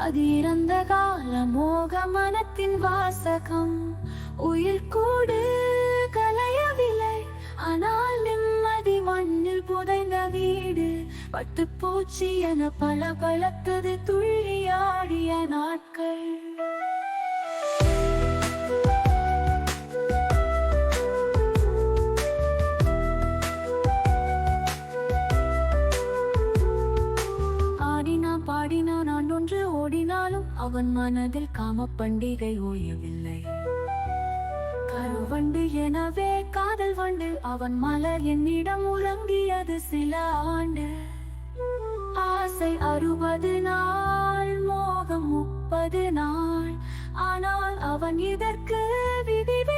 அது இறந்த கால மோக மனத்தின் வாசகம். உயிர் கூடு கலையவில்லை. ஆனால் நிம்மதி மண்ணில் புதைந்த வீடு. பட்டுப்பூச்சி என பல பலத்தது துள்ளியாடிய நாட்கள். அவன் மனதில் காம பண்டிகை ஓயவில்லை. கருவண்டு எனவே காதல் வண்டு அவன் மலர் என்னிடம் உறங்கியது சில ஆண்டு. ஆசை அறுபது நாள் மோகம் முப்பது நாள் ஆனால் அவன் இதற்கு விதிவிலக்கு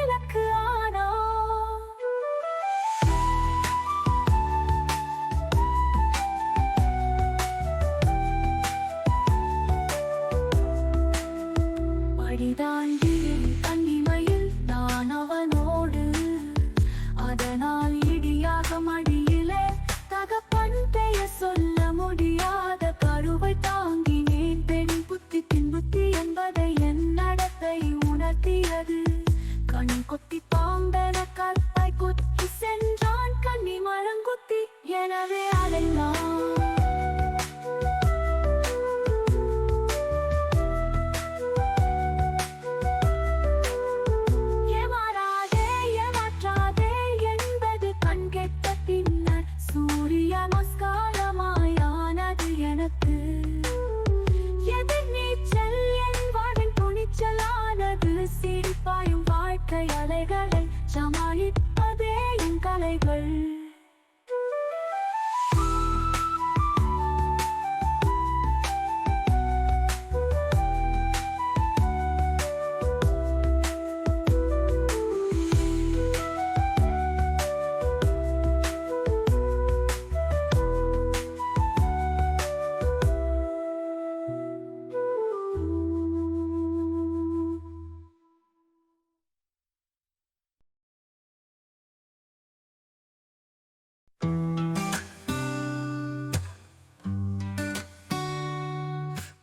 பாயும் வாழ்க்கை அலைகளை சமாளிப்பதே என் கலைகள்.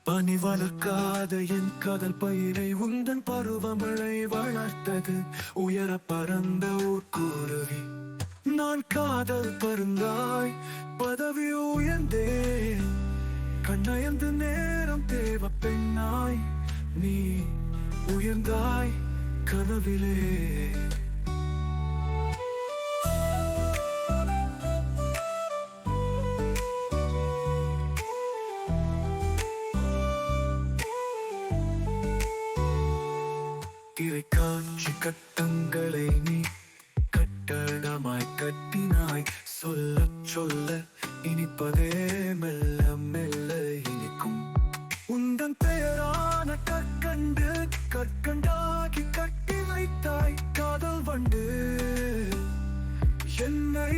பனி வளர்க்காத என் கதல் பயிரை உந்தன் பருவமழை வளர்த்தது. உயர பறந்த ஊர்கூருவி நான் காதல் பருந்தாய் பதவி உயர்ந்தே கண்ணயந்து நேரம் தேவ பெண்ணாய் நீ உயர்ந்தாய் கனவிலே. சொல்ல சொல்ல. இனிப்பதே மெல்ல மெல்ல இனிக்கும். உந்தன் பெயரான கற்கண்டு கற்கண்டாகி கட்டி வைத்தாய் காதல் வண்டு. என்னை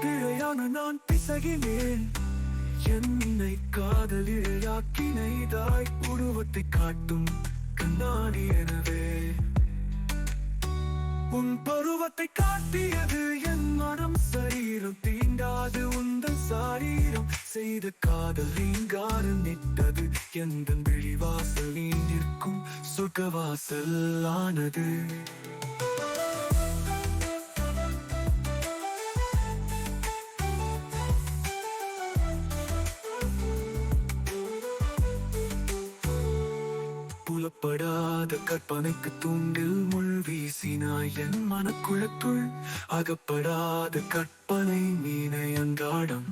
பிழையான நான் பிசகினேன். என்னை காதலியாக்கினைதாய் உருவத்தை காட்டும் கண்ணாடி எனவே. உன் பருவத்தை காட்டியது என் மனம் சரீரம் தீண்டாது உந்தன் சாரீரம். செய்த காதல் நீங்காறு நிட்டது எந்த விழிவாசல் நீண்டிருக்கும் சுகவாசல் ஆனது. புலப்படாத கற்பனைக்கு தூண்டில் முள் வீசினாய் என் மனக்குழத்துள் அகப்படாத கற்பனை மீனை அன்றாடம்.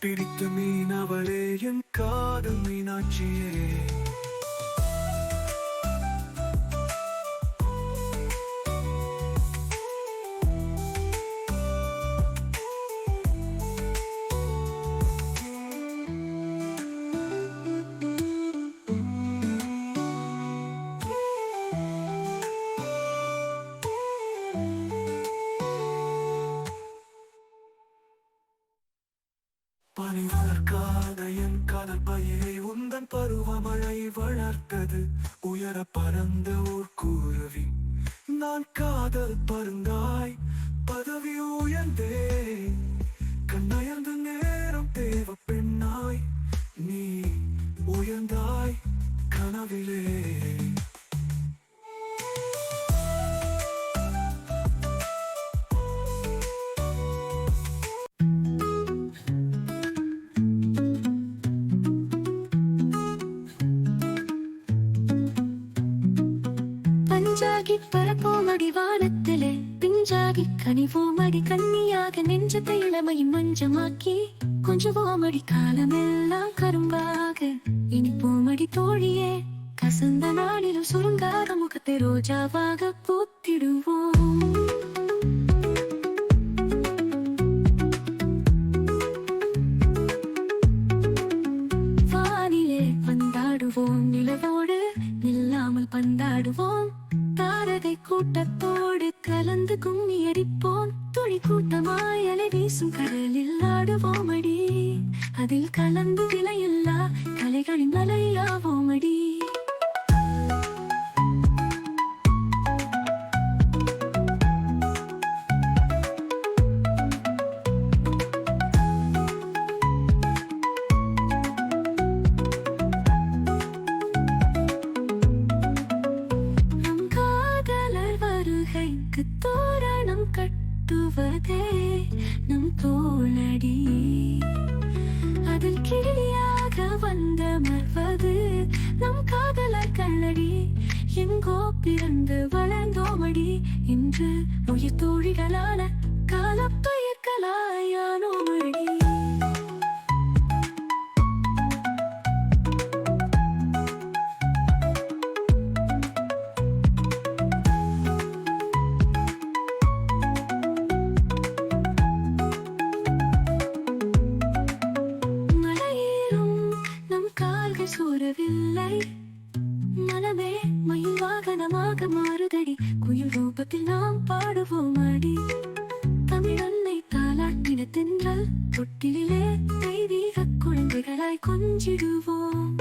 பிடித்து மீன் அவளே என் காது மீனாட்சியே. பனி வளர்க்காத என் காதல் உந்தன் பருவமழை வளர்த்தது. உயர பறந்த ஓர் கூறவி நான் காதல் பருந்தாய் பதவி உயர்ந்தே கண்ணயர்ந்த நேரம் தேவ பெண்ணாய் நீ உயர்ந்தாய் கனவிலே. பஞ்சாகி பரப்போம் வானத்திலே பிஞ்சாகி கனிவோம் அடி கன்னியாக நெஞ்சத்தை இளமையும் மஞ்சமாக்கி கொஞ்சவோம் அடி காலமெல்லாம் கரும்பாக இனிப்போம் அடி தோழியே கசந்த நாளிலும் சுருங்காத முகத்தை ரோஜாவாக பூத்திடுவோம். வருகைக்கு தோரணம் கட்டுவதே நம் தோழடி. அதில் கிளியாக வந்தமர்வது நம் காதலர் கண்ணடி. எங்கோ பிறந்து வளர்ந்தோமடி. இன்று உயிர் தோழிகளான காலப்பயர்களாயானோமடி. வாகனமாக மாறுதடி. குயில் ரூபத்தில் நாம் பாடுவோம் அடி. தமிழன்னை தாலாட்டின தென்றல். தொட்டிலே தெய்வீக குழந்தைகளாய் கொஞ்சிடுவோம்.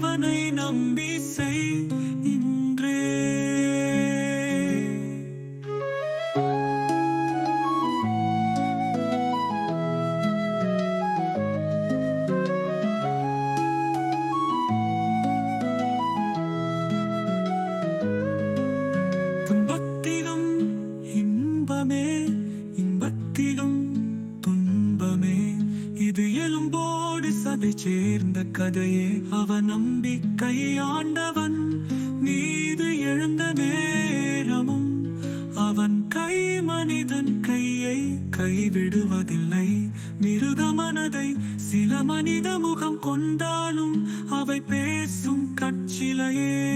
vỡ nay nằm bị say. கதையே அவ நம்பிக்கை ஆண்டவன் மீது எழுந்த நேரமும் அவன் கை மனிதன் கையை கைவிடுவதில்லை. மிருக மனதை சில மனித முகம் கொண்டாலும் அவை பேசும் கட்சிலையே.